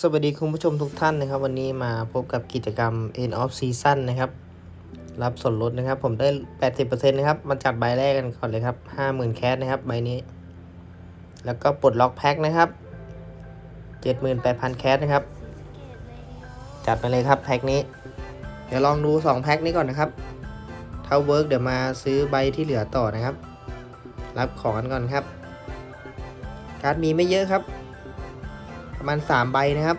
สวัสดีคุณผู้ชมทุกท่านนะครับ วันนี้มาพบกับกิจกรรม End of Season นะครับ รับส่วนลดนะครับ ผมได้ 80%นะครับ มาจัดใบแรกกันก่อนเลยครับ 50,000 แคสนะครับ ใบนี้ แล้วก็ปลดล็อกแพ็คนะครับ 78,000 แคสนะครับ จัดมาเลยครับแพ็คนี้ เดี๋ยวลองดู 2 แพ็คนี้ก่อนนะครับ ถ้าเวิร์กเดี๋ยวมาซื้อใบที่เหลือต่อนะครับ รับของกันก่อนครับ การ์ดมีไม่เยอะครับ ประมาณ 3 ใบนะครับ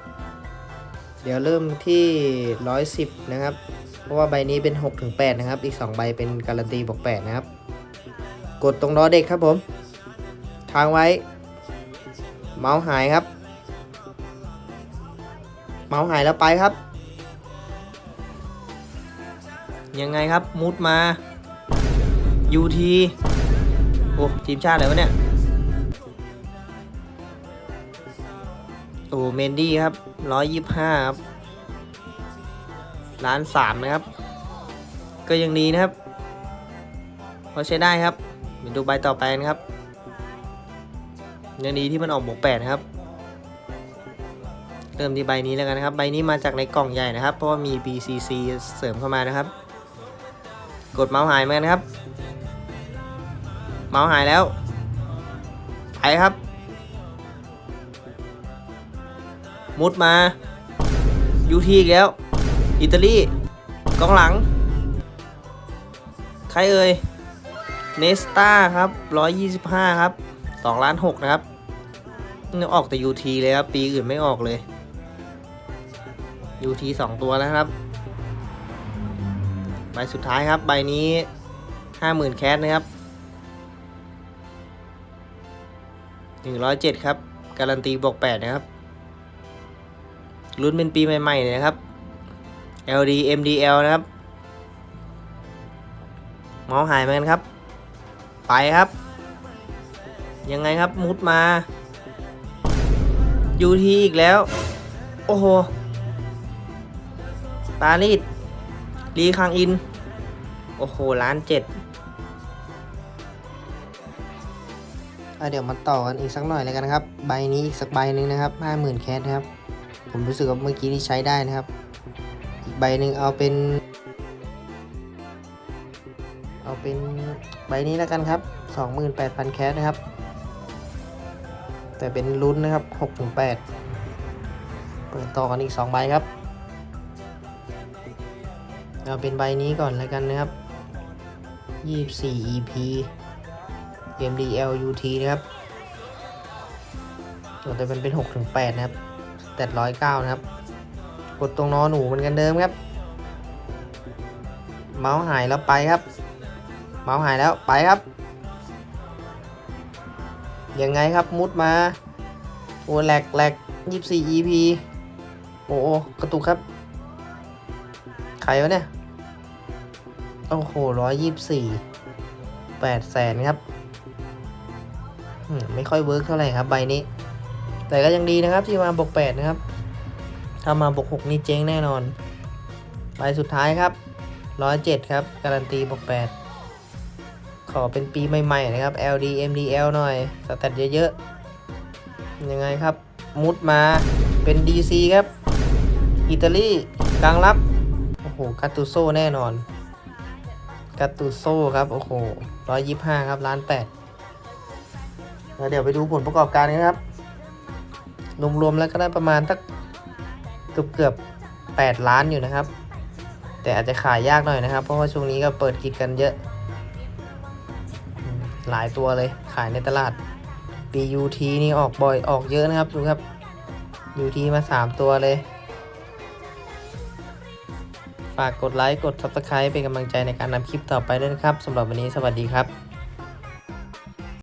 เดี๋ยวเริ่มที่ 110 นะครับ เพราะว่าใบนี้เป็น6-8นะครับ อีก 2 ใบเป็นการันตีบวก8นะครับ กดตรงล้อเด็กครับผม ทางไว้ เมาส์หายครับ เมาส์หายแล้วไปครับ ยังไงครับมุดมา UT โอ้ทีมชาติอะไรวะเนี่ย โอ้เมนดี้ครับร้อยยี่ห้าครับล้านสามนะครับ ก็ยังดีนะครับพอใช้ได้ครับเดี๋ยวดูใบต่อไปนะครับ ยังดีที่มันออกบวกแปดครับ เริ่มที่ใบนี้แล้วกันนะครับ ใบนี้มาจากในกล่องใหญ่นะครับ เพราะว่ามี BCC เสริมเข้ามานะครับ กดเมาส์หายมานะครับ เมาส์หายแล้วไปครับ มุดมายูทีอีกแล้ว อิตาลีกองหลัง ใครเอ่ย เนสตาครับ 125 ครับ2ล้าน6นะครับนี่ออกแต่ UT เลยครับ ปีอื่นไม่ออกเลย UT 2ตัวแล้วครับ ใบสุดท้ายครับ ใบนี้50,000แคสนะครับ107ครับ การันตีบวก8นะครับ รุ่นเป็นปีใหม่ๆเลยนะครับ LD MDL นะครับเมาส์หายเหมือนกันครับ ไปครับ ยังไงครับมุดมา UT อีกแล้ว โอ้โหปารีสรีคังอิน โอ้โหล้านเจ็ดเดี๋ยวมาต่อกันอีกสักหน่อยเลยกันนะครับ ใบนี้อีกสักใบหนึ่งนะครับ50,000แคสครับ ผมรู้สึกว่าเมื่อกี้ที่ใช้ได้นะครับ อีกใบหนึ่งเอาเป็น เอาเป็นใบนี้แล้วกันครับ 28,000 แคสนะครับ แต่เป็นลุ้นนะครับ6-8 เปิดต่อกันอีก 2 ใบครับ เอาเป็นใบนี้ก่อนแล้วกันนะครับ 24 EP MDL UT นะครับแต่เป็นเป็น 6-8 นะครับ แต่ร้อยเก้านะครับ กดตรงนอหนูเหมือนกันเดิมครับ เมาส์หายแล้วไปครับ เมาส์หายแล้วไปครับ ยังไงครับมุดมา โอ้แหลกแหลกยี่สี่ EP โอ้โอกระตุกครับ ใครวะเนี่ย โอ้โหร้อยยี่สิบสี่แปดแสนครับ ไม่ค่อยเวิร์กเท่าไหร่ครับใบนี้ แต่ก็ยังดีนะครับที่มาบวกแปดนะครับ ถ้ามาบวกหกนี่เจ๊งแน่นอนใบสุดท้ายครับร้อยเจ็ดครับ การันตีบวกแปดขอเป็นปีใหม่ๆนะครับ LD MDL หน่อยสแตทเยอะๆ ยังไงครับ มุดมาเป็น DC ครับ อิตาลีกลางรับ โอ้โหกาตูโซแน่นอนกาตูโซครับ โอ้โหร้อยยี่ห้าครับล้านแปดแล้วเดี๋ยวไปดูผลประกอบการกันครับ รวมๆแล้วก็ได้ประมาณสักเกือบเกือบแปดล้านอยู่นะครับ แต่อาจจะขายยากหน่อยนะครับ เพราะว่าช่วงนี้ก็เปิดกิจกันเยอะ หลายตัวเลยขายในตลาด BUT นี่ออกบ่อยออกเยอะนะครับดูครับ UT มา 3 ตัวเลย ฝากกดไลค์ กด Subscribe เป็นกำลังใจในการนำคลิปต่อไปด้วยนะครับสำหรับวันนี้สวัสดีครับ